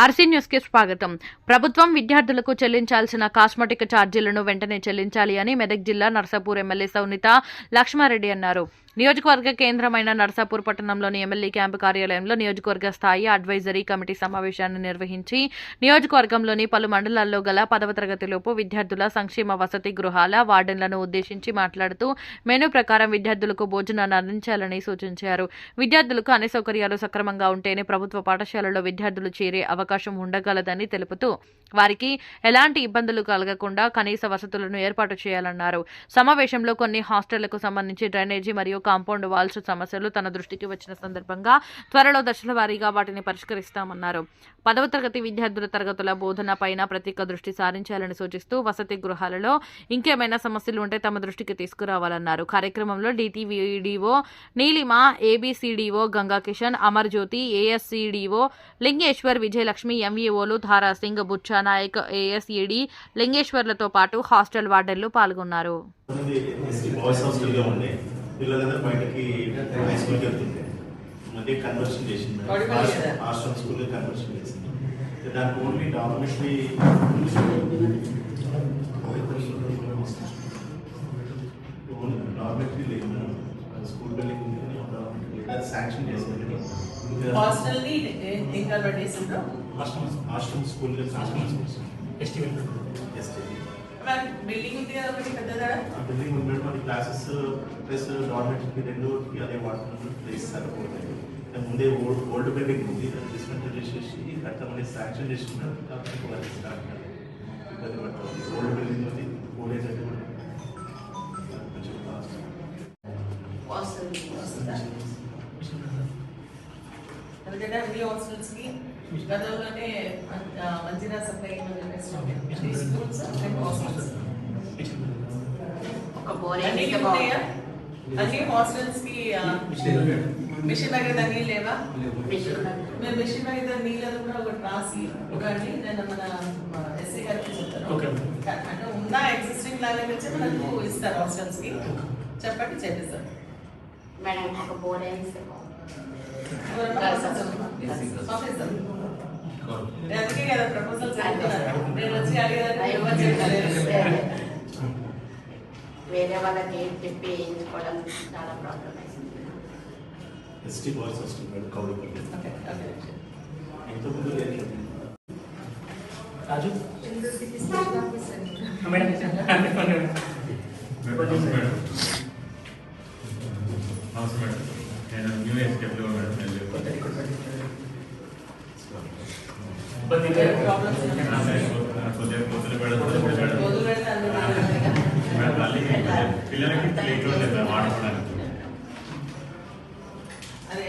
RC న్యూస్కి స్వాగతం. ప్రభుత్వం విద్యార్థులకు చెల్లించాల్సిన కాస్మెటిక్ ఛార్జీలను వెంటనే చెల్లించాలి అని మెదక్ జిల్లా నర్సాపూర్ ఎమ్మెల్యే సౌనిత లక్ష్మారెడ్డి అన్నారు. నియోజకవర్గ కేంద్రమైన నర్సాపూర్ పట్టణంలోని ఎమ్మెల్యే క్యాంపు కార్యాలయంలో నియోజకవర్గ స్థాయి అడ్వైజరీ కమిటీ సమావేశాన్ని నిర్వహించి నియోజకవర్గంలోని పలు మండలాల్లో గల పదవ తరగతిలోపు విద్యార్థుల సంక్షేమ వసతి గృహాల వార్డెన్లను ఉద్దేశించి మాట్లాడుతూ మెనూ ప్రకారం విద్యార్థులకు భోజనాన్ని అందించాలని సూచించారు. విద్యార్థులకు అన్ని సౌకర్యాలు సక్రమంగా ఉంటేనే ప్రభుత్వ పాఠశాలలో విద్యార్థులు చేరే అవకాశం ఉండగలదని తెలుపుతూ వారికి ఎలాంటి ఇబ్బందులు కలగకుండా కనీస వసతులను ఏర్పాటు చేయాలన్నారు. సమావేశంలో కొన్ని హాస్టళ్ళకు సంబంధించి డ్రైనేజీ మరియు కాంపౌండ్ వాల్స్ సమస్యలు తన దృష్టికి వచ్చిన సందర్భంగా త్వరలో దశల వారీగా వాటిని పరిష్కరిస్తామన్నారు. పదవ తరగతి విద్యార్థుల తరగతుల బోధన పైన ప్రత్యేక దృష్టి సారించాలని సూచిస్తూ వసతి గృహాలలో ఇంకేమైనా సమస్యలు ఉంటే తమ దృష్టికి తీసుకురావాలన్నారు. కార్యక్రమంలో డిటీవీడీఓ నీలిమ ఏబిసిడిఓ గంగా కిషన్ అమర్ జ్యోతి ఏఎస్సిడిఓ లింగేశ్వర్ విజయలక్ష్మి ఎంఈఓలు ధారా సింగ్ బుచ్చా నాయక్ ఏఎస్ఈడి లింగేశ్వర్లతో పాటు హాస్టల్ వార్డెన్లు పాల్గొన్నారు. ఉంది ఎస్టీ బాయ్స్ హాస్టల్గా ఉండే పిల్లలందరూ బయటకి హై స్కూల్కి వెళ్తుండే మధ్య కన్వర్షన్ చేసింది వాడిపల్లి కదా? హాస్టల్ స్కూల్ కన్వర్షన్ చేసింది. దానికి ఓన్లీ డాక్యుమెంటరీ ఓన్లీ డాక్యుమెంటరీ లేదు. స్కూల్ బిల్డింగ్ ఉంది కానీ డాక్యుమెంటరీ లేదు. అది శాంక్షన్ చేసింది. హాస్టల్ని ఇంకా పెట్టేసిండ్రు hostel hostel school sanction ST మరి బిల్డింగ్ ఉంది కదా ఒకటి పెద్దదా ఆ బిల్డింగ్ ఉన్నట్టు మరి క్లాసెస్ ప్లస్ డార్మెంట్కి రెండు అదే వాడుతున్నారు ప్లేస్ సరిపోతుంది ముందే ఓల్డ్ ఓల్డ్ బిల్డింగ్ ఉంది అది డిస్మెంటల్ చేసేసి కట్టమని శాంక్షన్ చేసుకున్నారు కాకపోతే వాళ్ళు స్టార్ట్ కాలేదు. ఇబ్బంది పడుతుంది ఓల్డ్ బిల్డింగ్ ఉంది ఓల్డ్ ఏజ్ అంటే కూడా కొంచెం కాస్ట్ హాస్టల్ వస్తుందా ఎందుకంటే అన్ని హాస్టల్స్ కి గతంలోనే ఆ, మంచిగా సప్లై చెప్పేసి స్కూల్స్ అండ్ హాస్టల్స్ ఒక బోరే అన్ని వేస్తే ఉన్నాయా బాగుంటుంది. అన్ని హాస్టల్స్కి ఆ, మిషన్ దగ్గర నీళ్ళు లేవా మిషన్ మీరు మిషన్ మీద నీళ్ళది కూడా ఒకటి రాసి ఒకటి నేను మన ఎస్సీ గారికి చెప్తాను అంటే ఉన్న ఎగ్జిస్టింగ్ లాంగ్వేజ్ వచ్చి మనకు ఇస్తారు హాస్టల్స్కి చెప్పండి చేపిస్తారు మేడం ఒక బోరే వేస్తే బాగుంటుంది. పంపిస్తాం నేను అందుకే కదా ప్రపోజల్ చెప్తున్నాను నేను వచ్చి అడిగేదాన్ని ఎవరు చెప్పలేదు వేరే వాళ్ళకి ఏం చెప్పి వేయించుకోవడం చాలా ప్రాబ్లం అవుతుంది ST boys hostel madam Kowdipally okay okay ఇంతకుముందు లేదు. రాజు మేడం పిల్లలకి ప్లేట్ ఉండేది వాడుకోవడానికి అదే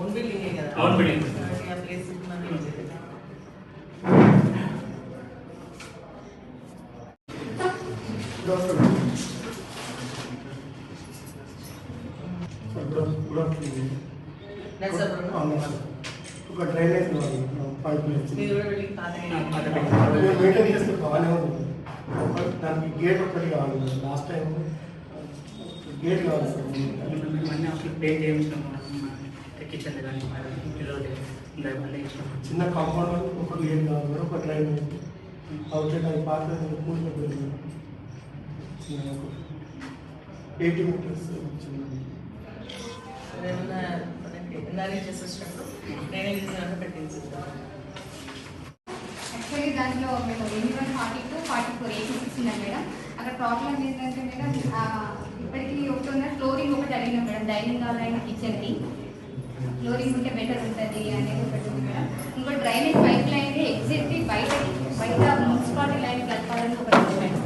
ఓన్ బిల్డింగే కదా Own building. కాబట్టి ఆ ప్లేస్ మనం ఏం చేయలేదు. నరసాపురం ఒక డ్రైనేజ్ పైప్ మీరు కూడా వెళ్ళి మెయింటైన్ చేస్తే ఒక- దానికి గేట్ ఒకటి కావాలి. లాస్ట్ టైం గేట్ కావాలి సార్. మళ్ళీ అసలు పెయింట్ చేయించడం కిచెన్ కానీ చిన్న కాంపౌండ్ ఒక గేట్ కావాలి? ఒక డ్రైనేజ్ అవుట్లెట్ అది పాత చిన్న ఎయిటీ మీటర్స్ చిన్న ఏమన్నా ఎన్ఆర్ఐ చేసేటప్పుడు డ్రైనేజ్ పెట్టించి యాక్చువల్లీ దాంట్లో మేము ఎన్ని one forty two forty four eighty six ఉన్నాయి మేడం అక్కడ ప్రాబ్లం ఏంటంటే మేడం ఇప్పటికీ ఒకటి ఉన్న ఫ్లోరింగ్ ఒకటి అడిగినాం మేడం డైనింగ్ హాల్ అయిన కిచెన్కి ఫ్లోరింగ్ ఉంటే బెటర్ ఉంటుంది అనేది ఒకటి ఉంది మేడం. ఇంకో డ్రైనేజ్ పైప్ లైన్ ఎగ్జిట్కి బయటకి బయట మున్సిపాలిటీ లైన్ కలపాలని ఒకటి ఉంది మేడం.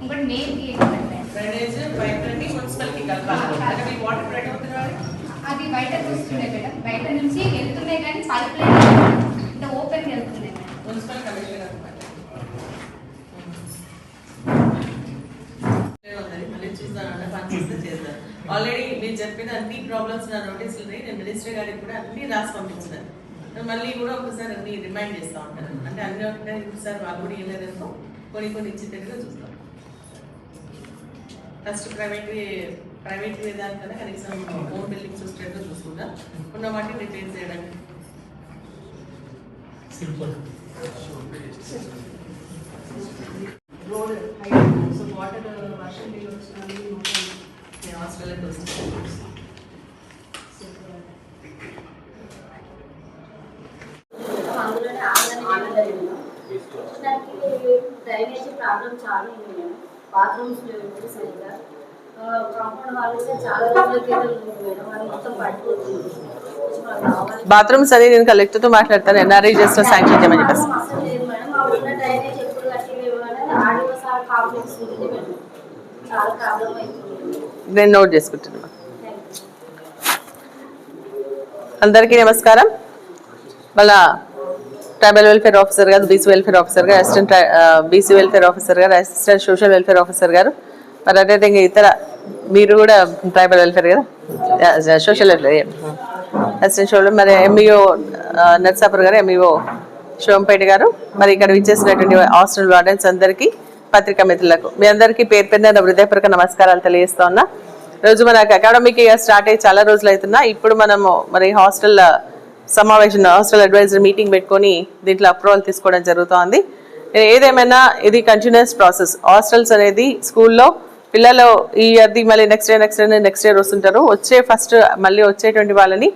ఇంకోటి ఏంటంటే డ్రైనేజ్ పైప్ నుండి మున్సిపల్కి కలపాలి. వాటర్ బ్రేక్ అవుతున్నారు అది బయటకు వస్తున్నాయి మేడం. బయట నుంచి వెళ్తున్నాయి కానీ పైప్ లైన్ ఇంత ఓపెన్గా వెళ్తున్నాయి మున్సిపల్ కమిషనర్ అనమాట మళ్ళీ చూస్తాను పనిచేస్తే చేస్తాను ఆల్రెడీ మీరు చెప్పిన అన్ని ప్రాబ్లమ్స్ నా నోటీస్ ఉన్నాయి. నేను మినిస్టర్ గారికి కూడా అన్ని రాసి పంపించినాను మళ్ళీ కూడా ఒకసారి అన్ని రిమైండ్ చేస్తూ ఉంటాను. అంటే అన్ని ఒకసారి ఒకసారి వాళ్ళు కూడా ఇవ్వలేదనుకో కొన్ని కొన్ని ఇచ్చేటట్టుగా చూస్తాం. ఫస్ట్ ప్రైవేట్ ప్రైవేట్ దానికన్నా కనీసం ఓన్ బిల్డింగ్స్ వచ్చేటట్టు చూసుకుంటా. ఉన్న వాటిని రిటైన్ చేయడానికి సిల్పల్ హాస్టల్కి వస్తుంది అందులోనే ఆన్లైన్ దానికి డ్రైనేజ్ ప్రాబ్లం చాలా ఉంది మేడం బాత్రూమ్స్ లేవు సరిగ్గా కాంపౌండ్ హాల్ అయితే చాలా రోజుల క్రితం ఉంది మేడం అది మొత్తం పడిపోతుంది కొంచెం మాకు కావాలి బాత్రూమ్స్ అని నేను కలెక్టర్తో మాట్లాడతాను ఎన్ఆర్ఐ చేసిన శాంక్షన్ చేయమని చెప్పేసి నేను నోట్ చేసుకుంటున్నా. అందరికీ నమస్కారం. వాళ్ళ ట్రైబల్ వెల్ఫేర్ ఆఫీసర్ గారు బీసీ వెల్ఫేర్ ఆఫీసర్ గారు అసిస్టెంట్ బీసీ వెల్ఫేర్ ఆఫీసర్ గారు అసిస్టెంట్ సోషల్ వెల్ఫేర్ ఆఫీసర్ గారు మరి అదేవిధంగా ఇతర మీరు కూడా ట్రైబల్ వెల్ఫేర్ కదా? సోషల్ వెల్ఫేర్ అసిస్టెంట్ సోషల్ మరి ఎంఈఓ నర్సాపూర్ గారు ఎంఈఓ శివంపేట గారు మరి ఇక్కడ విచ్చేసినటువంటి హాస్టల్ వార్డెన్స్ అందరికీ పత్రికా మిత్రులకు. మీ అందరికీ పేరు పేరున నా హృదయపూర్వక నమస్కారాలు తెలియజేస్తా ఉన్నా. రోజు మనకు అకాడమిక్ ఇయర్ స్టార్ట్ అయ్యి చాలా రోజులు అవుతున్నా. ఇప్పుడు మనము మరి హాస్టల్ సమావేశం హాస్టల్ అడ్వైజర్ మీటింగ్ పెట్టుకొని దీంట్లో అప్రూవల్ తీసుకోవడం జరుగుతోంది. ఏదేమైనా ఇది కంటిన్యూస్ ప్రాసెస్ హాస్టల్స్ అనేది స్కూల్లో పిల్లలు ఈ ఇయర్ది మళ్ళీ next year next year next year వస్తుంటారు. వచ్చే ఫస్ట్ మళ్ళీ వచ్చేటువంటి వాళ్ళని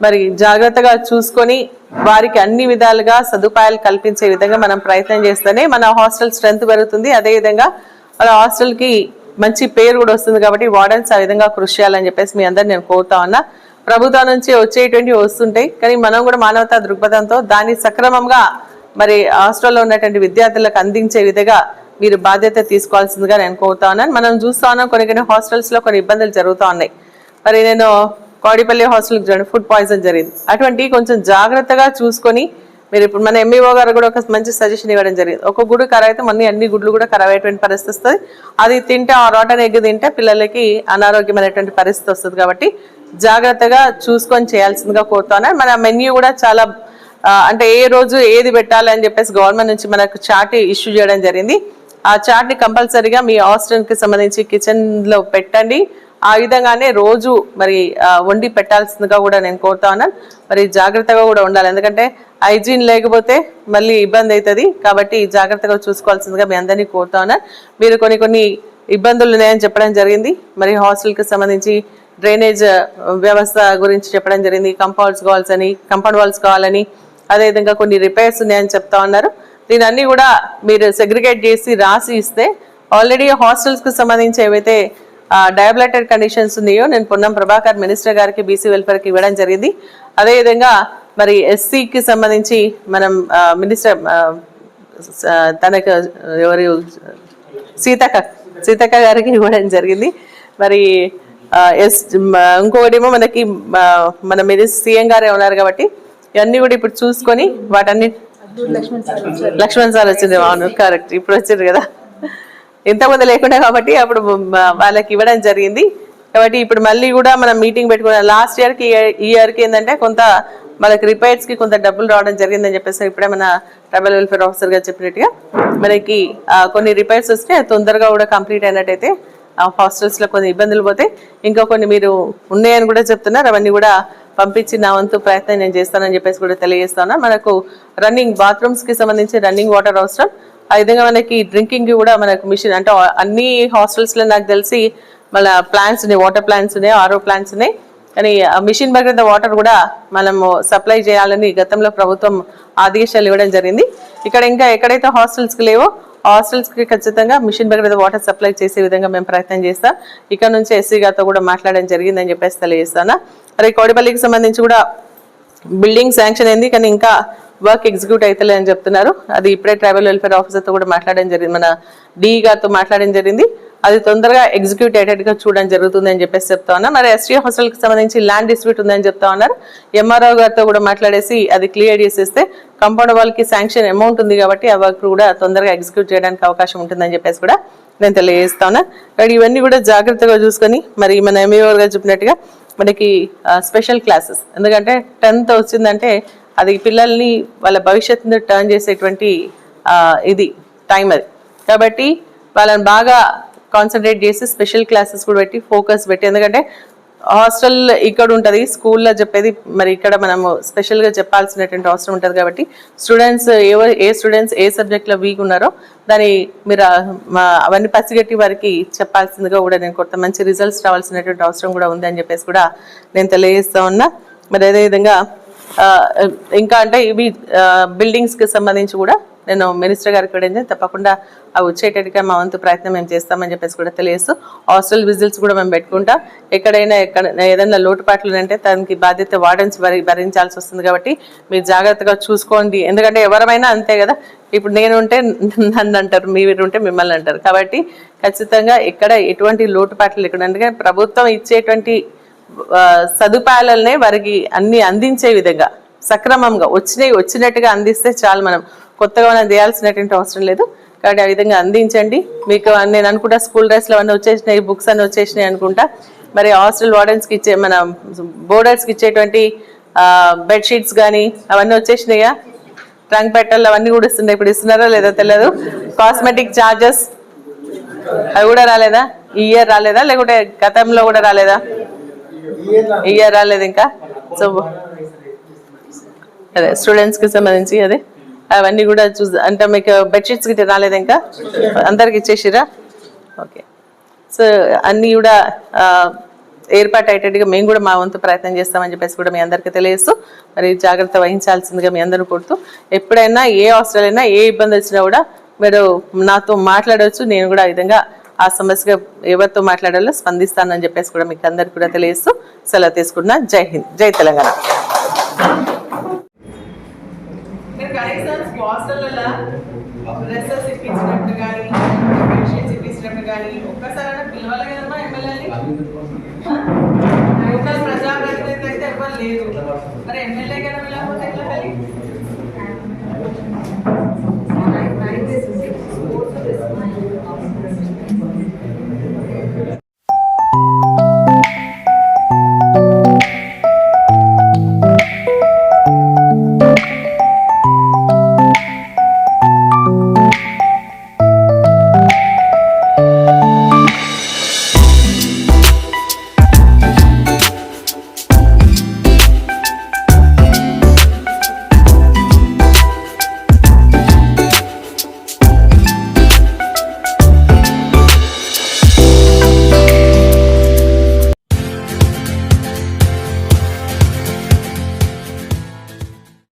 మరి జాగ్రత్తగా చూసుకొని వారికి అన్ని విధాలుగా సదుపాయాలు కల్పించే విధంగా మనం ప్రయత్నం చేస్తేనే మన హాస్టల్ స్ట్రెంత్ పెరుగుతుంది. అదేవిధంగా వాళ్ళ హాస్టల్కి మంచి పేరు కూడా వస్తుంది కాబట్టి వార్డెన్స్ ఆ విధంగా కృషి చేయాలని చెప్పేసి మీ అందరు నేను కోరుతా ఉన్నా. ప్రభుత్వం నుంచి వచ్చేటువంటి వస్తుంటాయి. కానీ మనం కూడా మానవతా దృక్పథంతో దాన్ని సక్రమంగా మరి హాస్టల్లో ఉన్నటువంటి విద్యార్థులకు అందించే విధంగా మీరు బాధ్యత తీసుకోవాల్సిందిగా నేను కోరుతా ఉన్నాను. మనం చూస్తా ఉన్నాం కొన్ని కొన్ని హాస్టల్స్లో కొన్ని ఇబ్బందులు జరుగుతూ ఉన్నాయి. మరి నేను కోడిపల్లి హాస్టల్కి చూడండి ఫుడ్ పాయిజన్ జరిగింది. అటువంటి కొంచెం జాగ్రత్తగా చూసుకొని మీరు ఇప్పుడు మన ఎంఈఓ గారు కూడా ఒక మంచి సజెషన్ ఇవ్వడం జరిగింది. ఒక గుడి ఖరాబ్ అయితే మొన్న అన్ని గుడ్లు కూడా ఖరాబ్ అయ్యేటువంటి పరిస్థితి వస్తుంది. అది తింటే ఆ రోటన్ ఎగ్ తింటే పిల్లలకి అనారోగ్యమైనటువంటి పరిస్థితి వస్తుంది కాబట్టి జాగ్రత్తగా చూసుకొని చేయాల్సిందిగా కోరుతాను మన మెన్యూ కూడా చాలా అంటే ఏ రోజు ఏది పెట్టాలి అని చెప్పేసి గవర్నమెంట్ నుంచి మనకు చార్ట్ ఇష్యూ చేయడం జరిగింది. ఆ చాట్ని కంపల్సరీగా మీ హాస్టల్కి సంబంధించి కిచెన్లో పెట్టండి. ఆ విధంగానే రోజు మరి వండి పెట్టాల్సిందిగా కూడా నేను కోరుతా ఉన్నాను మరి జాగ్రత్తగా కూడా ఉండాలి. ఎందుకంటే హైజీన్ లేకపోతే మళ్ళీ ఇబ్బంది అవుతుంది. కాబట్టి జాగ్రత్తగా చూసుకోవాల్సిందిగా మీ అందరినీ కోరుతా ఉన్నాను మీరు కొన్ని కొన్ని ఇబ్బందులు ఉన్నాయని చెప్పడం జరిగింది. మరి హాస్టల్కి సంబంధించి డ్రైనేజ్ వ్యవస్థ గురించి చెప్పడం జరిగింది. కంపౌండ్స్ కావాల్సని అని కంపౌండ్ వాల్స్ కావాలని అదేవిధంగా కొన్ని రిపేర్స్ ఉన్నాయని చెప్తా ఉన్నారు. దీని అన్ని కూడా మీరు సెగ్రిగేట్ చేసి రాసి ఇస్తే ఆల్రెడీ హాస్టల్స్కి సంబంధించి ఏవైతే డయాబిలేటెడ్ కండిషన్స్ ఉన్నాయో నేను పొన్నం ప్రభాకర్ మినిస్టర్ గారికి బీసీ వెల్ఫేర్కి ఇవ్వడం జరిగింది. అదేవిధంగా మరి ఎస్సీకి సంబంధించి మనం మినిస్టర్ తనకు ఎవరు సీతక్క సీతక్క గారికి ఇవ్వడం జరిగింది. మరి ఎస్ మ- ఇంకొకటేమో మనకి మన మినిస్ సీఎం గారే ఉన్నారు కాబట్టి ఇవన్నీ కూడా ఇప్పుడు చూసుకొని వాటన్ని లక్ష్మణ్ సార్ వచ్చింది అవును కరెక్ట్ ఇప్పుడు వచ్చారు కదా. ఇంతకుముందు లేకుండా కాబట్టి అప్పుడు వాళ్ళకి ఇవ్వడం జరిగింది. కాబట్టి ఇప్పుడు మళ్ళీ కూడా మనం మీటింగ్ పెట్టుకున్నాం లాస్ట్ ఇయర్కి ఈ ఇయర్కి ఏంటంటే కొంత మనకి రిపేర్స్కి కొంత డబ్బులు రావడం జరిగిందని చెప్పేసి ఇప్పుడే మన ట్రైబల్ వెల్ఫేర్ ఆఫీసర్ గారు చెప్పినట్టుగా మనకి కొన్ని రిపేర్స్ వస్తే తొందరగా కూడా కంప్లీట్ అయినట్టయితే హాస్టల్స్లో కొన్ని ఇబ్బందులు పోతే ఇంకా కొన్ని మీరు ఉన్నాయని కూడా చెప్తున్నారు. అవన్నీ కూడా పంపించి నా వంతు ప్రయత్నం నేను చేస్తానని చెప్పేసి కూడా తెలియజేస్తాను. మనకు రన్నింగ్ బాత్రూమ్స్కి సంబంధించి రన్నింగ్ వాటర్ అవసరం. ఆ విధంగా మనకి డ్రింకింగ్ కూడా మనకు మిషన్ అంటే అన్ని హాస్టల్స్లో నాకు తెలిసి మన ప్లాంట్స్ ఉన్నాయి వాటర్ ప్లాంట్స్ ఉన్నాయి ఆరో ప్లాంట్స్ ఉన్నాయి. కానీ మిషన్ భగీరథ వాటర్ కూడా మనము సప్లై చేయాలని గతంలో ప్రభుత్వం ఆదేశాలు ఇవ్వడం జరిగింది. ఇక్కడ ఇంకా ఎక్కడైతే హాస్టల్స్కి లేవో హాస్టల్స్కి ఖచ్చితంగా మిషన్ భగీరథ వాటర్ సప్లై చేసే విధంగా మేము ప్రయత్నం చేస్తాం. ఇక్కడ నుంచి ఎస్సీ గారితో కూడా మాట్లాడడం జరిగిందని చెప్పేసి తెలియజేస్తాను. మరి కోడిపల్లికి సంబంధించి కూడా బిల్డింగ్ శాంక్షన్ అయింది కానీ ఇంకా వర్క్ ఎగ్జిక్యూట్ అవుతలే అని చెప్తున్నారు. అది ఇప్పుడే ట్రైబల్ వెల్ఫేర్ ఆఫీసర్తో కూడా మాట్లాడడం జరిగింది మన డిఈ గారితో మాట్లాడడం జరిగింది. అది తొందరగా ఎగ్జిక్యూట్ అయ్యేటట్టుగా చూడడం జరుగుతుంది అని చెప్పేసి చెప్తా ఉన్నా. మరి ఎస్టీ హాస్టల్కి సంబంధించి ల్యాండ్ డిస్ప్యూట్ ఉందని చెప్తా ఉన్నారు. ఎంఆర్ఓ గారితో కూడా మాట్లాడేసి అది క్లియర్ చేసేస్తే కంపౌండ్ వాళ్ళకి శాంక్షన్ అమౌంట్ ఉంది కాబట్టి ఆ వర్క్ కూడా తొందరగా ఎగ్జిక్యూట్ చేయడానికి అవకాశం ఉంటుందని చెప్పేసి కూడా నేను తెలియజేస్తా ఉన్నా కాబట్టి ఇవన్నీ కూడా జాగ్రత్తగా చూసుకొని మరి మన ఎంఈఓ గారు చెప్పినట్టుగా మనకి స్పెషల్ క్లాసెస్ ఎందుకంటే టెన్త్ వచ్చిందంటే అది పిల్లల్ని వాళ్ళ భవిష్యత్తుని టర్న్ చేసేటువంటి ఇది టైం అది. కాబట్టి వాళ్ళని బాగా కాన్సన్ట్రేట్ చేసి స్పెషల్ క్లాసెస్ కూడా పెట్టి ఫోకస్ పెట్టి ఎందుకంటే హాస్టల్ ఇక్కడ ఉంటుంది స్కూల్లో చెప్పేది మరి ఇక్కడ మనము స్పెషల్గా చెప్పాల్సినటువంటి అవసరం ఉంటుంది కాబట్టి స్టూడెంట్స్ ఏ ఏ స్టూడెంట్స్ ఏ సబ్జెక్ట్లో వీక్ ఉన్నారో దాని మీరు మా- అవన్నీ పసిగట్టి వారికి చెప్పాల్సిందిగా కూడా నేను కొత్త మంచి రిజల్ట్స్ రావాల్సినటువంటి అవసరం కూడా ఉంది అని చెప్పేసి కూడా నేను తెలియజేస్తా ఉన్నా. మరి అదేవిధంగా ఇంకా అంటే ఇవి బిల్డింగ్స్కి సంబంధించి కూడా నేను మినిస్టర్ గారికి కూడా తప్పకుండా అవి వచ్చేటట్టుగా మా వంతు ప్రయత్నం మేము చేస్తామని చెప్పేసి కూడా తెలియదు హాస్టల్ విజిల్స్ కూడా మేము పెట్టుకుంటాం. ఎక్కడైనా ఎక్కడ ఏదైనా లోటుపాట్లు అంటే దానికి బాధ్యత వార్డెన్స్ భరించాల్సి వస్తుంది కాబట్టి మీరు జాగ్రత్తగా చూసుకోండి. ఎందుకంటే ఎవరమైనా అంతే కదా ఇప్పుడు నేను ఉంటే నన్ను అంటారు మీరు ఉంటే మిమ్మల్ని అంటారు. కాబట్టి ఖచ్చితంగా ఎక్కడ ఎటువంటి లోటుపాట్లు లేకుండా ఎందుకంటే ప్రభుత్వం ఇచ్చేటువంటి సదుపాయాలనే వారికి అన్ని అందించే విధంగా సక్రమంగా వచ్చినవి వచ్చినట్టుగా అందిస్తే చాలు మనం. కొత్తగా మనం చేయాల్సినటువంటి అవసరం లేదు. కాబట్టి ఆ విధంగా అందించండి. మీకు నేను అనుకుంటా స్కూల్ డ్రెస్లు అవన్నీ వచ్చేసినాయి బుక్స్ అన్నీ వచ్చేసినాయి అనుకుంటా. మరి హాస్టల్ వార్డెన్స్కి ఇచ్చే మన బోర్డర్స్కి ఇచ్చేటువంటి బెడ్షీట్స్ కానీ అవన్నీ వచ్చేసినాయా? ట్రంక్ పెట్టాలి అవన్నీ కూడా ఇస్తున్నాయి. ఇప్పుడు ఇస్తున్నారా లేదా తెలియదు కాస్మెటిక్ చార్జెస్ అవి కూడా రాలేదా? ఈ ఇయర్ రాలేదా? లేకుంటే గతంలో కూడా రాలేదా? ఇయర్ రాలేదు ఇంకా? సో అదే స్టూడెంట్స్కి సంబంధించి అదే? అవన్నీ కూడా చూ అంటే మీకు బెడ్షీట్స్ గిట్ట రాలేదు ఇంకా? అందరికి ఇచ్చేసిరా? ఓకే. సో అన్నీ కూడా ఏర్పాటు అయ్యేటట్టుగా మేము కూడా మా వంతు ప్రయత్నం చేస్తామని చెప్పేసి కూడా మీ అందరికీ తెలియస్తూ మరి జాగ్రత్త వహించాల్సిందిగా మీ అందరూ కొడుతూ ఎప్పుడైనా ఏ హాస్టల్ అయినా ఏ ఇబ్బంది వచ్చినా కూడా మీరు నాతో మాట్లాడవచ్చు నేను కూడా ఆ విధంగా ఆ సమస్యగా ఎవరితో మాట్లాడాలో స్పందిస్తానని చెప్పేసి కూడా మీకు అందరికి కూడా తెలియజేస్తూ సెలవు తీసుకున్నా జై హింద్. జై తెలంగాణ. డ్రెస్సెస్ ఇప్పించినట్టు కానీ బెడ్షీట్స్ ఇప్పించినట్టు కానీ ఒక్కసారైనా పిలవాలి కదమ్మా ఎమ్మెల్యేని? లోకల్ ప్రజాప్రతినిధి అయితే ఎవరు లేరు. మరి ఎమ్మెల్యే కదా పిలవకపోతే ఎట్లా తల్లి